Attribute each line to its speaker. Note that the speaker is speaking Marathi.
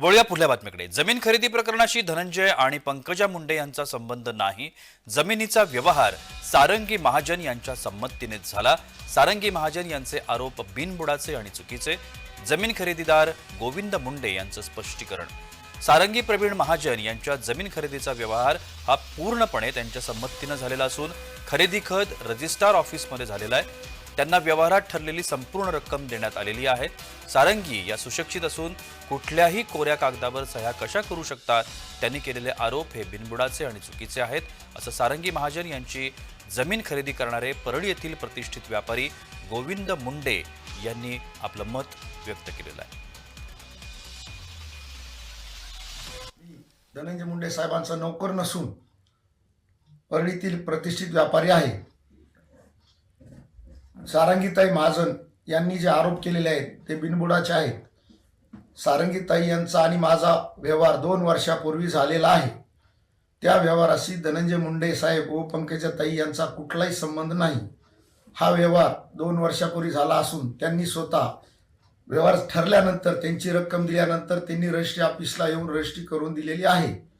Speaker 1: वळूया पुढल्या बातमीकडे. जमीन खरेदी प्रकरणाशी धनंजय आणि पंकजा मुंडे यांचा संबंध नाही. जमिनीचा व्यवहार सारंगी महाजन यांच्या संमतीनेच झाला. सारंगी महाजन यांचे आरोप बिनबुडाचे आणि चुकीचे. जमीन खरेदीदार गोविंद मुंडे यांचं स्पष्टीकरण. सारंगी प्रवीण महाजन यांच्या जमीन खरेदीचा व्यवहार हा पूर्णपणे त्यांच्या संमतीनं झालेला असून खरेदी खत रजिस्ट्रार ऑफिसमध्ये झालेला आहे. त्यांना व्यवहारात ठरलेली संपूर्ण रक्कम देण्यात आलेली आहे. सारंगी या सुशिक्षित असून कुठल्याही कोऱ्या कागदावर सह्या कशा करू शकतात त्यांनी केलेले आरोप हे बिनबुडाचे आणि चुकीचे आहेत असं सारंगी महाजन यांची जमीन खरेदी करणारे परळी येथील प्रतिष्ठित व्यापारी गोविंद मुंडे यांनी आपलं मत व्यक्त केलेलं आहे.
Speaker 2: धनंजय मुंडे साहेबांचा नोकर नसून परळीतील प्रतिष्ठित व्यापारी आहे. सारंगीताई महाजन यांनी जे आरोप केलेले आहेत ते बिनबुडाचे आहेत. सारंगीताई यांचा आणि माझा व्यवहार दोन वर्षापूर्वी झालेला आहे. त्या व्यवहाराशी धनंजय मुंडे साहेब व पंकजाताई यांचा कुठलाही संबंध नाही. हा व्यवहार दोन वर्षापूर्वी झाला असून त्यांनी स्वतः व्यवहार ठरल्यानंतर त्यांची रक्कम दिल्यानंतर त्यांनी रजिस्ट्री ऑफिसला येऊन रजिस्ट्री करून दिलेली आहे.